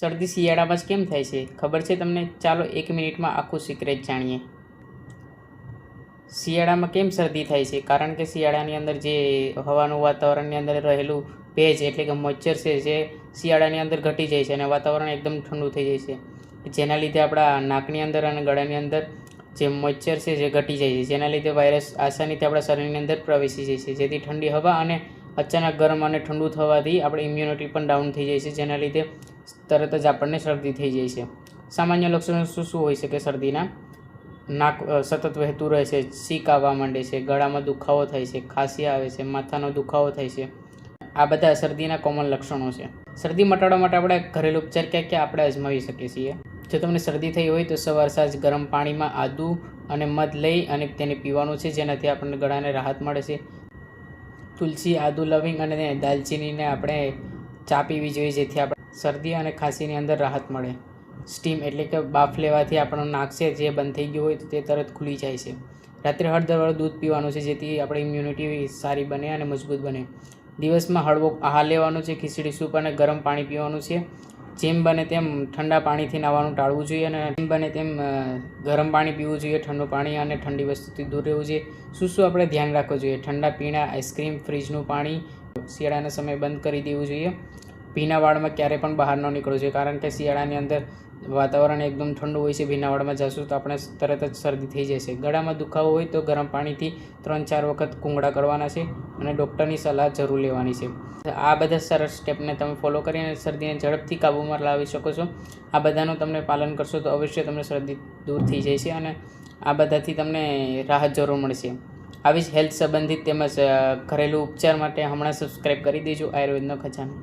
શરદી શિયાળામાં જ કેમ થાય છે? ખબર છે તમને? ચાલો એક મિનિટમાં આખું સિક્રેટ જાણીએ. શિયાળામાં કેમ શરદી થાય છે? કારણ કે શિયાળાની અંદર જે હવાનું વાતાવરણની અંદર રહેલું ભેજ એટલે કે મોઇશ્ચર છે, જે શિયાળાની અંદર ઘટી જાય છે અને વાતાવરણ એકદમ ઠંડુ થઈ જાય છે. જેના લીધે આપણા નાકની અંદર અને ગળાની અંદર જે મોઇશ્ચર છે, જે ઘટી જાય છે, જેના લીધે વાયરસ આસાનીથી આપણા શરીરની અંદર પ્રવેશી જાય છે. જેથી ઠંડી હવા અને અચાનક ગરમ અને ઠંડુ થવાથી આપણી ઇમ્યુનિટી પણ ડાઉન થઈ જાય છે. જેના લીધે તરત જ આપણને શરદી થઈ જાય છે. સામાન્ય લક્ષણો શું શું હોઈ શકે શરદીના? નાક સતત વહેતું રહે છે છીંક આવવા માંડે છે, ગળામાં દુખાવો થાય છે, ખાંસી આવે છે, માથાનો દુખાવો થાય છે. આ બધા શરદીના કોમન લક્ષણો છે. શરદી મટાડવા માટે આપણે ઘરેલું ઉપચાર ક્યાં ક્યાં આપણે અજમાવી શકીએ છીએ? જો તમને શરદી થઈ હોય તો સવાર સાંજ ગરમ પાણીમાં આદુ અને મધ લઈ અને તેને પીવાનું છે, જેનાથી આપણને ગળાને રાહત મળે છે. તુલસી, આદુ, લવિંગ અને દાલચીનીને આપણે ચા પીવી જોઈએ, જેથી આપણે શરદી અને ખાંસીની અંદર રાહત મળે. સ્ટીમ એટલે કે બાફ લેવાથી આપણું નાક છે જે બંધ થઈ ગયું હોય તો તે તરત ખુલી જાય છે. રાત્રે હળદરવાળું દૂધ પીવાનું છે જેથી આપણી ઇમ્યુનિટી સારી બને અને મજબૂત બને. દિવસમાં હળવો આહાર લેવાનો છે, ખીચડી સૂપ અને ગરમ પાણી પીવાનું છે. જેમ બને તેમ ઠંડા પાણીથી નાહવાનું ટાળવું જોઈએ અને જેમ બને તેમ ગરમ પાણી પીવું જોઈએ, ઠંડુ પાણી અને ઠંડી વસ્તુથી દૂર રહેવું જોઈએ. શું શું આપણે ધ્યાન રાખવું જોઈએ? ઠંડા પીણા આઈસ્ક્રીમ ફ્રીજનું પાણી, શિયાળાના સમયે બંધ કરી દેવું જોઈએ. ભીના વાળમાં ક્યારે પણ બહાર ન નીકળવું જોઈએ. કારણ કે શિયાળાની અંદર વાતાવરણ એકદમ ઠંડુ હોય છે ભીના વાળમાં જશું તો આપણે તરત જ શરદી થઈ જશે. ગળામાં દુખાવો હોય તો ગરમ પાણીથી ત્રણ ચાર વખત કુંગળા કરવાના છે અને ડૉક્ટરની સલાહ જરૂર લેવાની છે. આ બધા સરસ સ્ટેપને તમે ફોલો કરીને શરદીને ઝડપથી કાબૂમાં લાવી શકો છો. આ બધાનું તમને પાલન કરશો તો અવશ્ય તમને શરદી દૂર થઈ જાય છે અને આ બધાથી તમને રાહત જરૂર મળશે. આવી જ હેલ્થ સંબંધિત તેમજ ઘરેલું ઉપચાર માટે હમણાં સબસ્ક્રાઈબ કરી દેજો. આયુર્વેદનો ખજાનો.